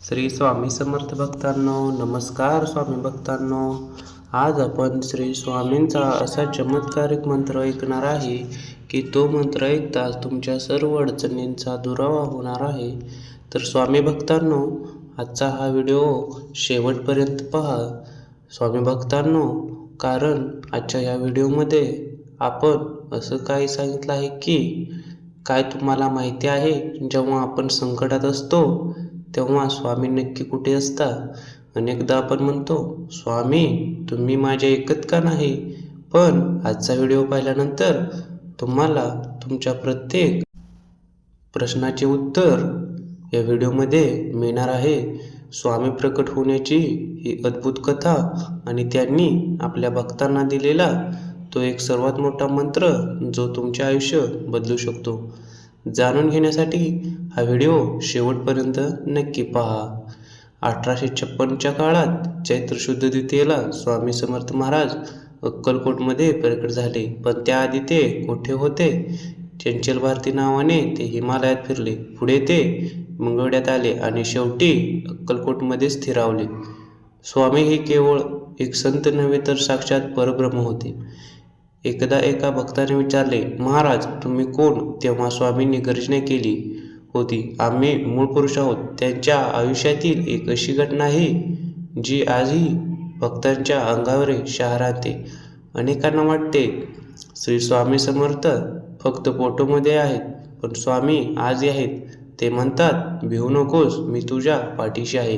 श्री स्वामी समर्थ भक्तांनो नमस्कार स्वामी भक्तांनो. आज आपण श्री स्वामींचा असा चमत्कारिक मंत्र ऐकणार आहे की तो मंत्र ऐकताच तुमच्या सर्व अडचणींचा दुरावा होणार आहे. तर स्वामी भक्तांनो आजचा हा व्हिडिओ शेवटपर्यंत पहा. स्वामी भक्तांनो कारण आजच्या या व्हिडिओमध्ये आपण असं काही सांगितलं आहे की काय तुम्हाला माहिती आहे जेव्हा आपण संकटात असतो तेव्हा स्वामी नक्की कुठे असता? अनेकदा आपण म्हणतो स्वामी तुम्ही माझ्या ऐकत का नाही? पण आजचा व्हिडिओ पाहिल्यानंतर तुम्हाला तुमच्या प्रत्येक प्रश्नाचे उत्तर या व्हिडिओमध्ये मिळणार आहे. स्वामी प्रकट होण्याची ही अद्भुत कथा आणि त्यांनी आपल्या भक्तांना दिलेला तो एक सर्वात मोठा मंत्र जो तुमचे आयुष्य बदलू शकतो. जाणून घेण्यासाठी हा व्हिडिओ शेवटपर्यंत नक्की पहा. अठराशे छप्पनच्या काळात चैत्र शुद्ध द्वितीयेला स्वामी समर्थ महाराज अक्कलकोटमध्ये प्रकट झाले. पण त्याआधी ते कोठे होते? चंचल भारती नावाने ते हिमालयात फिरले. पुढे ते मंगळड्यात आले आणि शेवटी अक्कलकोटमध्ये स्थिरावले. स्वामी हे केवळ एक संत नव्हे तर साक्षात परब्रह्म होते. एकदा एका भक्ताने विचारले महाराज तुम्ही कोण? तेव्हा स्वामींनी गर्जना केली होती. आम्ही मूळ पुरुष आहोत. त्यांच्या आयुष्यातील एक अशी घटना आहे जी आजही भक्तांच्या अंगावर शहर आणते. अनेकांना वाटते श्री स्वामी समर्थ फक्त फोटोमध्ये आहेत पण स्वामी आजही आहेत. ते म्हणतात भिवू नकोस मी तुझ्या पाठीशी आहे.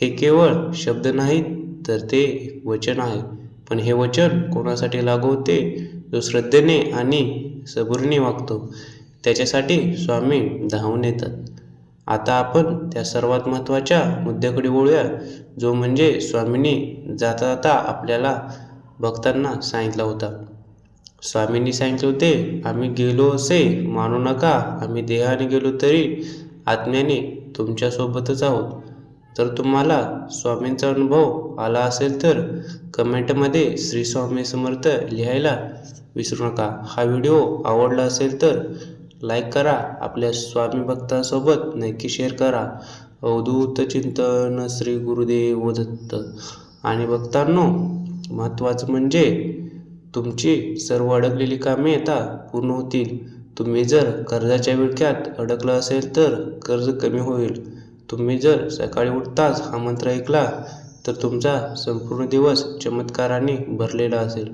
हे केवळ शब्द नाहीत तर ते वचन आहे. पण हे वचन कोणासाठी लागू होते जो श्रद्धेने आणि सबुरीने वागतो त्याच्यासाठी स्वामी धावून येतात. आता आपण त्या सर्वात महत्त्वाच्या मुद्द्याकडे वळूया जो म्हणजे स्वामींनी जाता जाता आपल्याला भक्तांना सांगितला होता. स्वामींनी सांगितले होते आम्ही गेलो असे मानू नका आम्ही देहाने गेलो तरी आत्म्याने तुमच्यासोबतच आहोत. तर तुम्हाला स्वामींचा अनुभव आला असेल तर कमेंटमध्ये श्री स्वामी समर्थ लिहायला विसरू नका. हा व्हिडिओ आवडला असेल तर लाईक करा. आपल्या स्वामी भक्तांसोबत नक्की शेअर करा. अवधूत चिंतन श्री गुरुदेव दत्त. आणि भक्तांनो महत्त्वाचं म्हणजे तुमची सर्व अडकलेली कामे आता पूर्ण होतील. तुम्ही जर कर्जाच्या विळख्यात अडकलं असेल तर कर्ज कमी होईल. तुम्ही जर सकाळी उठताच हा मंत्र ऐकला तर तुमचा संपूर्ण दिवस चमत्काराने भरलेला असेल.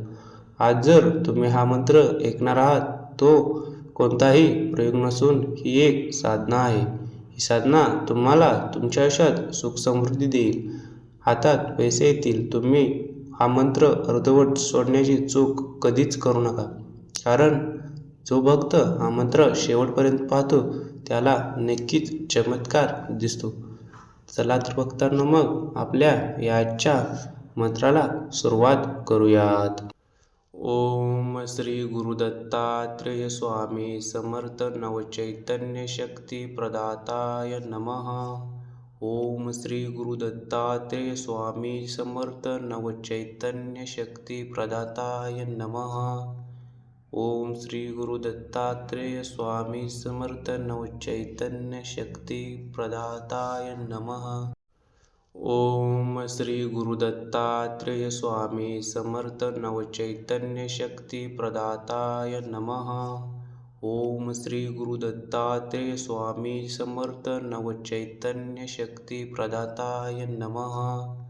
आज जर तुम्ही हा मंत्र ऐकणार आहात तो कोणताही प्रयोग नसून ही एक साधना आहे. ही साधना तुम्हाला तुमच्या आयुष्यात सुख समृद्धी देईल. हातात पैसे येतील तुम्ही हा मंत्र अर्धवट सोडण्याची चूक कधीच करू नका. कारण जो भक्त हा मंत्र शेवटपर्यंत पाहतो त्याला नक्कीच चमत्कार दिसतो. चला तर भक्तांना मग आपल्या याच्या मंत्राला सुरुवात करूयात. ओम श्री गुरुदत्तात्रेय स्वामी समर्थ नवचैतन्य शक्ती प्रदाताय नमः. ओम श्री गुरुदत्तात्रेय स्वामी समर्थ नवचैतन्य शक्ती प्रदाताय नमः. ओम श्री गुरुदत्तात्रेय स्वामी समर्थ नवचैतन्य शक्ती प्रदाताय नमः। ओम श्री गुरुदत्तात्रेय स्वामी समर्थ नवचैतन्य शक्ती प्रदाताय नमः। ओम श्री गुरुदत्तात्रेय स्वामी समर्थ नवचैतन्य शक्ती प्रदाताय नमः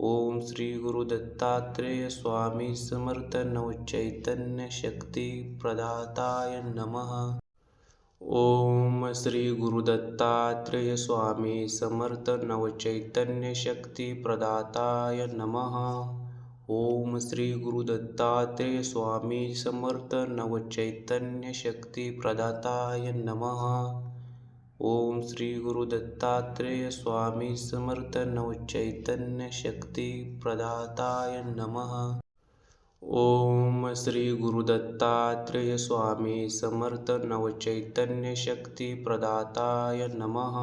ओम श्री गुरुदत्तात्रेय स्वामी समर्थ नमः। ओम श्री गुरुदत्तात्रेय स्वामी समर्थ नमः। ओम श्री गुरुदत्तात्रेय स्वामी समर्थ नमः ओम श्री समर्थ नवचैतन्य शक्ती प्रदाताय नमः। ओम श्री गुरुदत्तात्रेय स्वामी समर्थ नवचैतन्य शक्ती प्रदाताय नमः।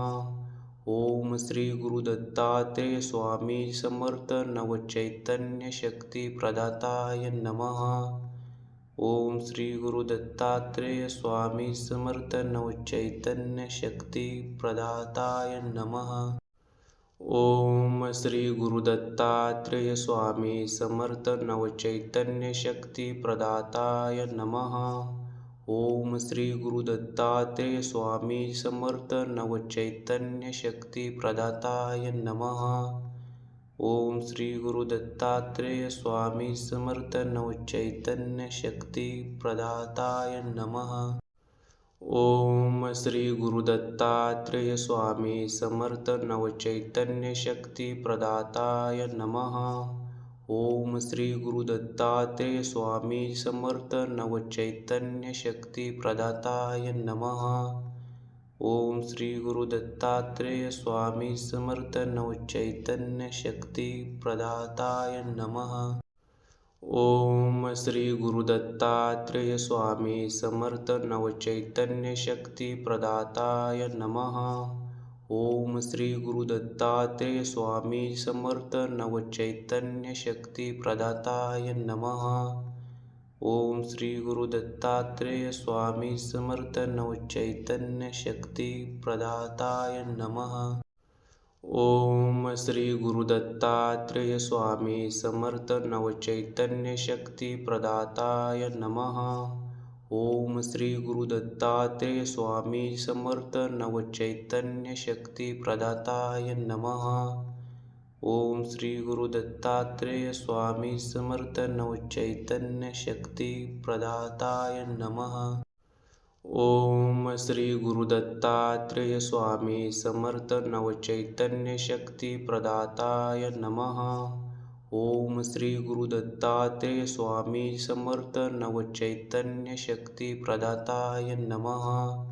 ओम श्री गुरुदत्तात्रेय स्वामी समर्थ नवचैतन्य शक्ती प्रदाताय नमः ओम श्री गुरुदत्तात्रेय स्वामी समर्थ नवचैतन्य शक्ती प्रदाताय नमः। ओम श्री गुरुदत्तात्रेय स्वामी समर्थ नमः। ओम श्री गुरुदत्तात्रेय स्वामी समर्थ नमः ओम श्री गुरुदत्तात्रेय स्वामी समर्थ नवचैतन्य शक्ती प्रदाताय नमः। ओम श्री गुरुदत्तात्रेय स्वामी समर्थ नवचैतन्य शक्ती प्रदाताय नमः। ओम श्री गुरुदत्तात्रेय स्वामी समर्थ नवचैतन्य शक्ती प्रदाताय नमः ओम श्री गुरुदत्तात्रेय स्वामी समर्थ नवचैतन्य शक्ती प्रदाताय नमः। ओम श्री गुरुदत्तात्रेय स्वामी समर्थ नवचैतन्य शक्ती प्रदाताय नमः। ओम श्री गुरुदत्तात्रेय स्वामी समर्थ नवचैतन्य शक्ती प्रदाताय नमः ओम श्री गुरुदत्तात्रेय स्वामी समर्थ नवचैतन्य शक्ती प्रदाताय नमः। ओम श्री गुरुदत्तात्रेय स्वामी समर्थ नवचैतन्य शक्ती प्रदाताय नमः। ओम श्री गुरुदत्तात्रेय स्वामी समर्थ नवचैतन्य शक्ती प्रदाताय नमः ओम श्री गुरुदत्तात्रेय स्वामी समर्थ नवचैतन्य शक्ती प्रदाताय नमः। ओम श्री गुरुदत्तात्रेय स्वामी समर्थ नवचैतन्य शक्ती प्रदाताय नमः। ओम श्री गुरुदत्तात्रेय स्वामी समर्थ नवचैतन्य शक्ती प्रदाताय नमः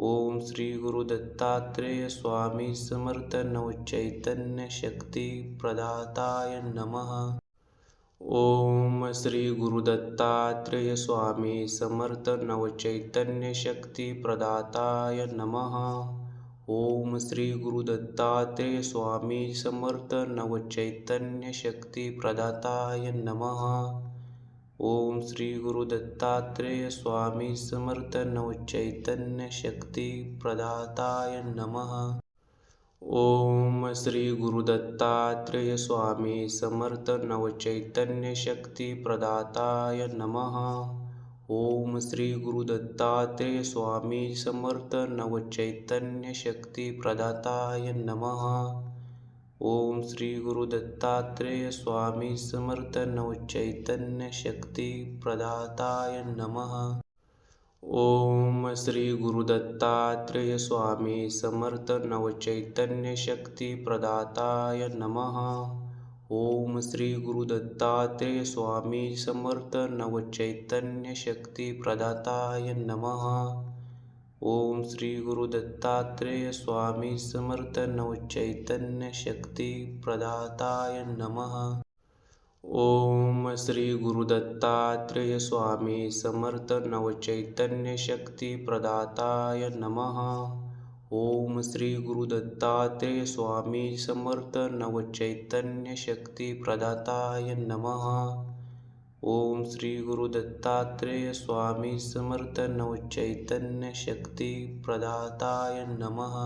ओम श्री गुरुदत्तात्रेय स्वामी समर्थ नवचैतन्य शक्ती प्रदाताय नमः। ओम श्री गुरुदत्तात्रेय स्वामी समर्थ नवचैतन्य शक्ती प्रदाताय नमः। ओम श्री गुरुदत्तात्रेय स्वामी समर्थ नवचैतन्य शक्ती प्रदाताय नमः ओम श्री गुरुदत्तात्रेय स्वामी समर्थ नवचैतन्य शक्ती प्रदाताय नमः। ओम श्री गुरुदत्तात्रेय स्वामी समर्थ नवचैतन्य शक्ती प्रदाताय नमः। ओम श्री गुरुदत्तात्रेय स्वामी समर्थ नवचैतन्य शक्ती प्रदाताय नमः ओम श्री गुरुदत्तात्रेय स्वामी समर्थ नमः ओम श्री गुरुदत्तात्रेय स्वामी समर्थ नमः ओम श्री गुरुदत्तात्रेय स्वामी समर्थ नमः ओम श्री गुरुदत्तात्रेय स्वामी समर्थ नवचैतन्य शक्ती प्रदाताय नमः। ओम श्री गुरुदत्तात्रेय स्वामी समर्थ नवचैतन्य शक्ती प्रदाताय नमः। ओम श्री गुरुदत्तात्रेय स्वामी समर्थ नवचैतन्य शक्ती प्रदाताय नमः ओम श्री समर्थ नवचैतन्य शक्ती प्रदाताय नमः।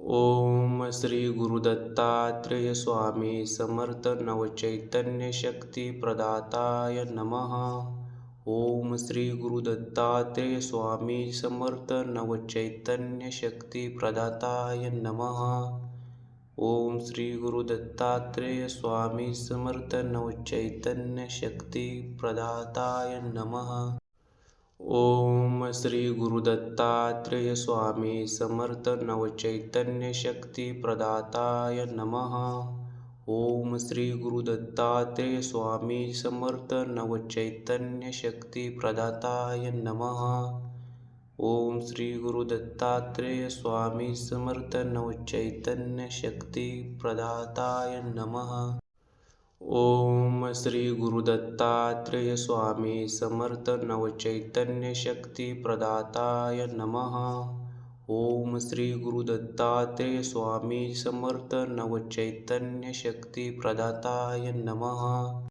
ओम श्री गुरुदत्तात्रेय स्वामी समर्थ नवचैतन्य शक्ती प्रदाताय नमः। ओम श्री गुरुदत्तात्रेय स्वामी समर्थ नवचैतन्य शक्ती प्रदाताय नमः ओम श्री गुरुदत्तात्रेय स्वामी समर्थ नवचैतन्य शक्ती प्रदाताय नमः। ओम श्री गुरुदत्तात्रेय स्वामी समर्थ नवचैतन्य शक्ती प्रदाताय नमः। ओम श्री गुरुदत्तात्रेय स्वामी समर्थ नवचैतन्य शक्ती प्रदाताय नमः ओम श्री गुरुदत्तात्रेय स्वामी समर्थ नवचैतन्य शक्ती प्रदाताय नमः। ओम श्री गुरुदत्तात्रेय स्वामी समर्थ नवचैतन्य शक्ती प्रदाताय नमः। ओम श्री गुरुदत्तात्रेय स्वामी समर्थ नवचैतन्य शक्ती प्रदाताय नमः